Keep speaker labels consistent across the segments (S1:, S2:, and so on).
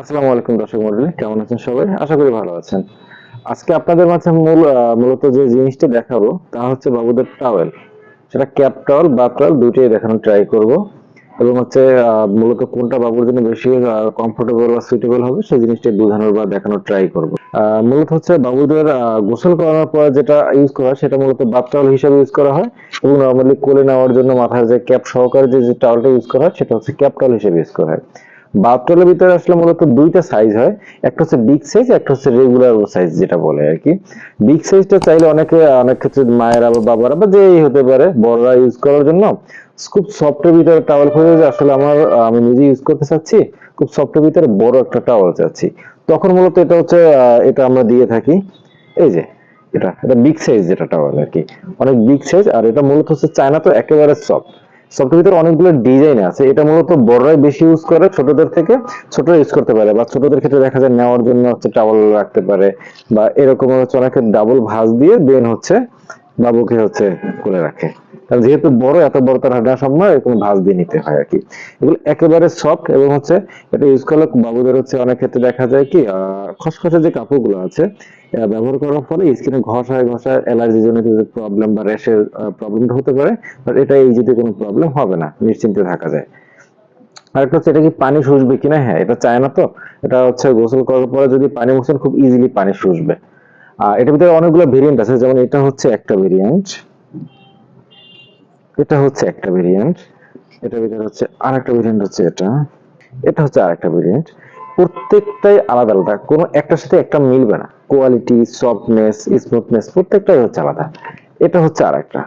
S1: আসসালামু আলাইকুম দর্শক মন্ডলী, কেমন আছেন সবাই? আশা করি ভালো আছেন। আজকে আপনাদের মাঝে মূল মূলত যে জিনিসটা দেখাবো, তা হচ্ছে বাবুদের টাওয়েল সেটা ক্যাপ টাওয়েল বা টাওয়েল দুটোই দেখানোর ট্রাই করব। এবং হচ্ছে মূলত কোনটা বাবুর জন্য বেশি কমফোর্টেবল বা সুইটেবল হবে, সেই জিনিসটা বোঝানোর বা দেখানোর ট্রাই করব। মূলত হচ্ছে বাবুদের গোসল করানোর পর যেটা ইউজ করা হয়, সেটা মূলত বাথ টাওয়েল হিসেবে ইউজ করা হয়। এবং নর্মালি কোলে নেওয়ার জন্য মাথায় যে ক্যাপ সহকারে যে টাওয়েলটা ইউজ করা হয়, সেটা হচ্ছে ক্যাপ টাওয়েল হিসেবে ইউজ করা হয়। বাথটবের ভিতরে আসলে মূলত দুইটা সাইজ হয়। একটা হচ্ছে বিগ সাইজ একটা হচ্ছে রেগুলার সাইজ যেটা বলে আর কি। বিগ সাইজটা চাইলে অনেকে, অনেক ক্ষেত্রে মায়েরা বা বাবারা বা যেই হতে পারে, বড়রা ইউজ করার জন্য খুব সফটের ভিতরে টাওয়াল খুঁজে যে আসলে আমার, আমি নিজে ইউজ করতে চাচ্ছি, খুব সফটের ভিতরে বড় একটা টাওয়াল চাচ্ছি। তখন মূলত এটা হচ্ছে এটা আমরা দিয়ে থাকি। এই যে, এটা এটা বিগ সাইজ যেটা টাওয়াল আর কি। অনেক বিগ সাইজ আর এটা মূলত হচ্ছে চায়না তো একেবারে সফট সফটের ভিতরে অনেকগুলো ডিজাইন আছে। এটা মূলত বড়রাই বেশি ইউজ করে, ছোটদের থেকে ছোটরা ইউজ করতে পারে বা ছোটদের ক্ষেত্রে দেখা যায় নেওয়ার জন্য হচ্ছে টাওয়াল রাখতে পারে বা এরকম হচ্ছে অনেকে ডাবল ভাঁজ দিয়ে দেন হচ্ছে বাবুকে হচ্ছে করে রাখে। কারণ যেহেতু বড়, এত বড় তার হাঁটা সম্ভব, এরকম ভাঁজ দিয়ে নিতে হয় আর কি। এগুলো একেবারে সফট এবং হচ্ছে এটা ইউজ করলে বাবুদের হচ্ছে অনেক ক্ষেত্রে দেখা যায় কি খসখসে যে কাপড়গুলো আছে ব্যবহার করার ফলে স্কিনে ঘষায় ঘষায় অ্যালার্জি জনিত যে প্রবলেম বা র্যাশের প্রবলেমটা হতে পারে বাট এটা এই যদি কোনো প্রবলেম হবে না, নিশ্চিন্তে থাকা যায়। আরেকটা হচ্ছে এটা কি পানি শুষবে কিনা? হ্যাঁ এটা চায় না তো। এটা হচ্ছে গোসল করার পরে যদি পানি মুছেন, খুব ইজিলি পানি শুষবে। আর এটার ভিতরে অনেকগুলো ভেরিয়েন্ট আছে, যেমন এটা হচ্ছে একটা ভেরিয়েন্ট এটা হচ্ছে একটা ভেরিয়েন্ট এটার ভিতরে হচ্ছে আরেকটা ভেরিয়েন্ট হচ্ছে এটা এটা হচ্ছে আরেকটা ভেরিয়েন্ট প্রত্যেকটাই আলাদা আলাদা, কোনো একটার সাথে একটা মিলবে না। কোয়ালিটি সফটনেস স্মুথনেস প্রত্যেকটাই হচ্ছে আলাদা। এটা হচ্ছে আরেকটা।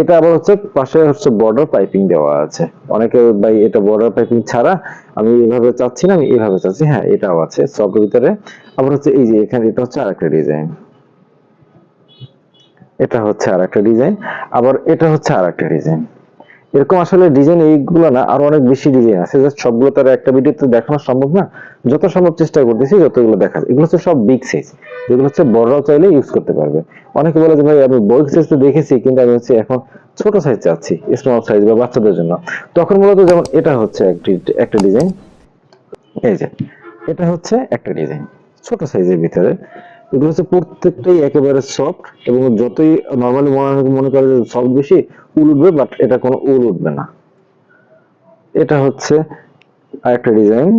S1: এটা আবার হচ্ছে পাশে হচ্ছে বর্ডার পাইপিং দেওয়া আছে। অনেকে ভাই এটা বর্ডার পাইপিং ছাড়া আমি এইভাবে চাচ্ছি না, আমি এইভাবে চাচ্ছি। হ্যাঁ এটাও আছে সফটের ভিতরে। আবার হচ্ছে এই যে এখানে এটা হচ্ছে আরেকটা ডিজাইন এটা হচ্ছে আরেকটা ডিজাইন আবার এটা হচ্ছে আরেকটা ডিজাইন এরকম আসলে ডিজাইন এইগুলো না, আরও অনেক বেশি ডিজাইন আছে জাস্ট সবগুলো তার একটা ভিডিওতে দেখানো সম্ভব না। যত সম্ভব চেষ্টা করতেছি যতগুলো দেখা এগুলো হচ্ছে সব বিগ সাইজ যেগুলো হচ্ছে বড়রাও চাইলে ইউজ করতে পারবে। অনেকে বলে যে, ভাই, আমি বড় সাইজ তো দেখেছি, কিন্তু আমি হচ্ছে এখন ছোট সাইজ চাচ্ছি স্মল সাইজ বা বাচ্চাদের জন্য। তখন মূলত যেমন এটা হচ্ছে একটি, একটা ডিজাইন এই যে, এটা হচ্ছে একটা ডিজাইন ছোট সাইজের ভিতরে হচ্ছে প্রত্যেকটাই একেবারে সফট এবং যতই নর্মালি মনে করে যে সফট বেশি, উল উঠবে বাট এটা কোনো উল উঠবে না। এটা হচ্ছে আরেকটা ডিজাইন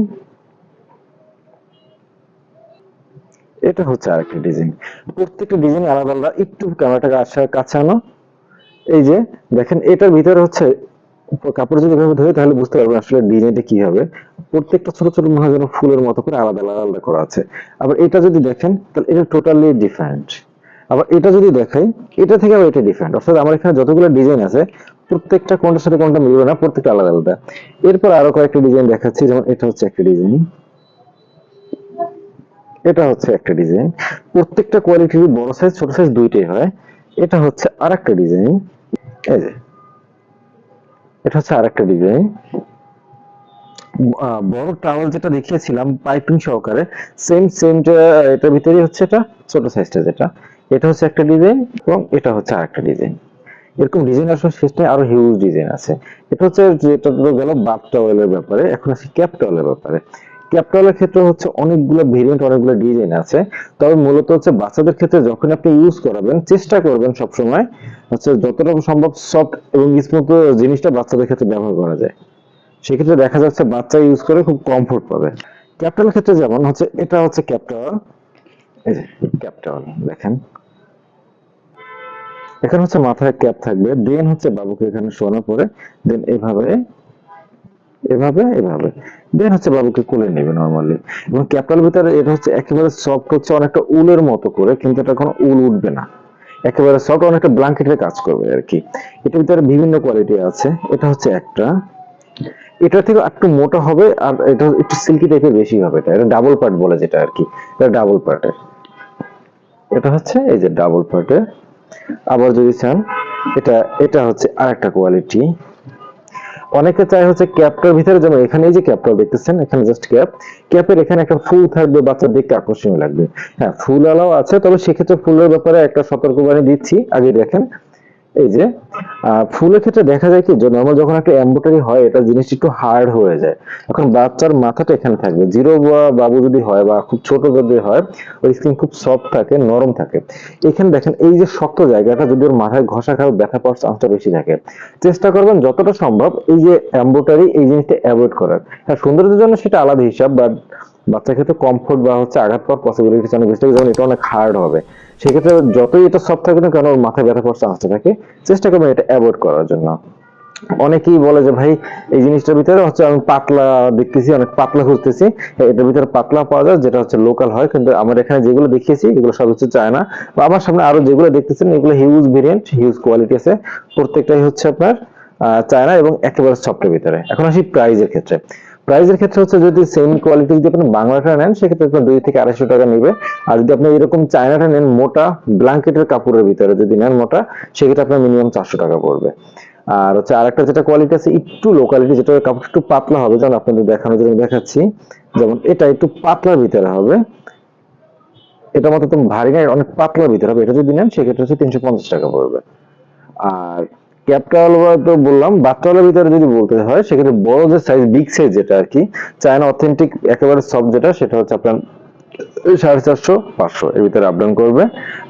S1: এটা হচ্ছে আরেকটা ডিজাইন প্রত্যেকটা ডিজাইন আলাদা আলাদা। একটু ক্যামেরাটাকে আসার কাছে আনো। এই যে, দেখেন, এটার ভিতরে হচ্ছে কাপড় যদি এভাবে ধরে, তাহলে বুঝতে পারবেন আসলে ডিজাইনটা কি হবে। প্রত্যেকটা ছোট ছোট মনে হয় যেন ফুলের মতো করে আলাদা আলাদা করা আছে। আবার এটা যদি দেখেন, তাহলে এটা টোটালি ডিফারেন্ট আবার এটা যদি দেখাই, এটা থেকে আবার এটা ডিফারেন্ট অর্থাৎ আমার এখানে যতগুলো ডিজাইন আছে, প্রত্যেকটা কোনটার সাথে কোনটা মিলবে না, প্রত্যেকটা আলাদা আলাদা। এরপর আরও কয়েকটা ডিজাইন দেখাচ্ছি, যেমন এটা হচ্ছে একটা ডিজাইন। এটা হচ্ছে একটা ডিজাইন। প্রত্যেকটা কোয়ালিটির বড় সাইজ ছোট সাইজ দুইটাই হয়, এটা হচ্ছে আরেকটা ডিজাইন। এই যে এটা হচ্ছে আরেকটা ডিজাইন বড় টাওয়াল যেটা দেখিয়েছিলাম পাইপিং সহকারে সেম সেম এটার ভিতরেই হচ্ছে এটা, ছোট সাইজটা যেটা। এটা হচ্ছে একটা ডিজাইন এবং এটা হচ্ছে আরেকটা ডিজাইন এরকম ডিজাইন আসলে শেষ আরও হিউজ ডিজাইন আছে। এটা হচ্ছে যেটা গেল বাথ টাওয়েলের ব্যাপারে, এখন আছে ক্যাপ টাওয়েলের ব্যাপারে। ক্যাপ টাওয়েলের ক্ষেত্রে হচ্ছে অনেকগুলো ভেরিয়েন্ট অনেকগুলো ডিজাইন আছে। তবে মূলত হচ্ছে বাচ্চাদের ক্ষেত্রে যখন আপনি ইউজ করাবেন, চেষ্টা করবেন সবসময় হচ্ছে যতটা সম্ভব সফট এবং স্মুথ জিনিসটা বাচ্চাদের ক্ষেত্রে ব্যবহার করা যায়। সেক্ষেত্রে দেখা যাচ্ছে বাচ্চা ইউজ করে খুব কমফোর্ট পাবে। ক্যাপটাওয়াল ক্ষেত্রে যেমন হচ্ছে, এটা হচ্ছে যে ক্যাপটাওয়াল দেখেন। এখানে হচ্ছে মাথায় ক্যাপ থাকবে দেন হচ্ছে বাবুকে এখানে শোয়ানোর পরে দেন এভাবে এভাবে এভাবে। দেন হচ্ছে বাবুকে কোলে নেবে নর্মালি এবং ক্যাপটাল ভিতরে এটা হচ্ছে একেবারে সফট হচ্ছে অনেকটা উলের মতো করে, কিন্তু এটা কোনো উল উঠবে না। একেবারে সফট অনেকটা ব্ল্যাঙ্কেটের কাজ করবে আর কি এটার ভিতরে বিভিন্ন কোয়ালিটি আছে। এটা হচ্ছে একটা। এটা থেকে একটু মোটা হবে আর এটা একটু সিল্কি টাইপের বেশি হবে। এটা এটা ডাবল পার্ট বলে যেটা আর কি এটা ডাবল পার্টের এটা হচ্ছে এই যে ডাবল পার্টের আবার যদি চান, এটা এটা হচ্ছে আরেকটা কোয়ালিটি অনেকে চায় হচ্ছে ক্যাপটার ভিতরে যেমন এখানে এই যে ক্যাপটা দেখতেছেন, এখানে জাস্ট ক্যাপ। ক্যাপের এখানে একটা ফুল থাকবে, বাচ্চা দেখতে আকর্ষণীয় লাগবে। হ্যাঁ ফুল আলাও আছে, তবে সেক্ষেত্রে ফুলের ব্যাপারে একটা সতর্কবাণী দিচ্ছি। আগে দেখেন এই যে ফুলের ক্ষেত্রে দেখা যায় কি নর্মাল যখন একটা এম্বোটারি হয়, এটা জিনিসটা একটু হার্ড হয়ে যায়। এখন বাচ্চার মাথাটা এখানে থাকবে জিরো বাবু যদি হয় বা খুব ছোট যদি হয় ওই স্কিন খুব সফট থাকে, নরম থাকে। এখানে দেখেন, এই যে শক্ত জায়গাটা যদি ওর মাথায় ঘষা খাবে ব্যথা পাওয়ার চান্সটা বেশি থাকে। চেষ্টা করবেন যতটা সম্ভব এই যে এম্বোটারি এই জিনিসটা অ্যাভয়েড করার। হ্যাঁ সৌন্দর্যের জন্য সেটা আলাদা হিসাব বাট বাচ্চার ক্ষেত্রে কমফোর্ট বা হচ্ছে আঘাত পাওয়ার পসিবিলিটি অনেক বেশি থাকে যেমন এটা অনেক হার্ড হবে। সেক্ষেত্রে যতই এটা সফট থাকে না কেন ওর মাথায় ব্যথা পাওয়ার চান্সটা থাকে চেষ্টা করবেন এটা অ্যাভয়েড করার জন্য। অনেকেই বলে যে ভাই এই জিনিসটার ভিতরে হচ্ছে আমি পাতলা দেখতেছি অনেক পাতলা খুঁজতেছি। হ্যাঁ, এটার ভিতরে পাতলা পাওয়া যায় যেটা হচ্ছে লোকাল হয়। কিন্তু আমার এখানে যেগুলো দেখিয়েছি এগুলো সব হচ্ছে চায় না বা আমার সামনে আরও যেগুলো দেখতেছেন এগুলো হিউজ ভেরিয়েন্ট হিউজ কোয়ালিটি আছে। প্রত্যেকটাই হচ্ছে আপনার চায়না এবং একেবারে সফটের ভিতরে। এখন আসি প্রাইজের ক্ষেত্রে। প্রাইজের ক্ষেত্রে হচ্ছে যদি সেম কোয়ালিটি যদি আপনি বাংলাটা নেন, সেক্ষেত্রে আপনার দুই থেকে আড়াইশো টাকা নেবে। আর যদি আপনি এরকম চায়নাটা নেন, মোটা ব্ল্যাঙ্কেটের কাপড়ের ভিতরে যদি নেন মোটা, সেক্ষেত্রে আপনার মিনিমাম চারশো টাকা পড়বে। আর হচ্ছে আরেকটা যেটা কোয়ালিটি আছে, একটু লোকালিটি যেটা কাপড় একটু পাতলা হবে, যেমন আপনাদের দেখানোর জন্য দেখাচ্ছি। যেমন এটা একটু পাতলার ভিতরে হবে। এটা মতো তো ভারী না অনেক পাতলার ভিতরে হবে। এটা যদি নেন, সেক্ষেত্রে হচ্ছে তিনশো পঞ্চাশ টাকা পড়বে। আর ক্যাপটাল তো বললাম বাচ্চাওয়ালার ভিতরে যদি বলতে হয়, সেক্ষেত্রে বড় যে সাইজ বিগ সাইজ যেটা আর কি চায়না অথেন্টিক একেবারে সব যেটা, সেটা হচ্ছে আপনার সাড়ে চারশো, পাঁচশো এর ভিতরে আপডাউন করবে।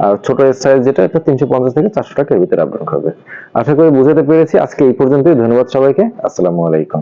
S1: আর ছোট সাইজ যেটা তিনশো পঞ্চাশ থেকে চারশো টাকা এর ভিতরে আপডাউন করবে। আশা করি বুঝাতে পেরেছি। আজকে এই পর্যন্তই। ধন্যবাদ সবাইকে। আসসালামু আলাইকুম।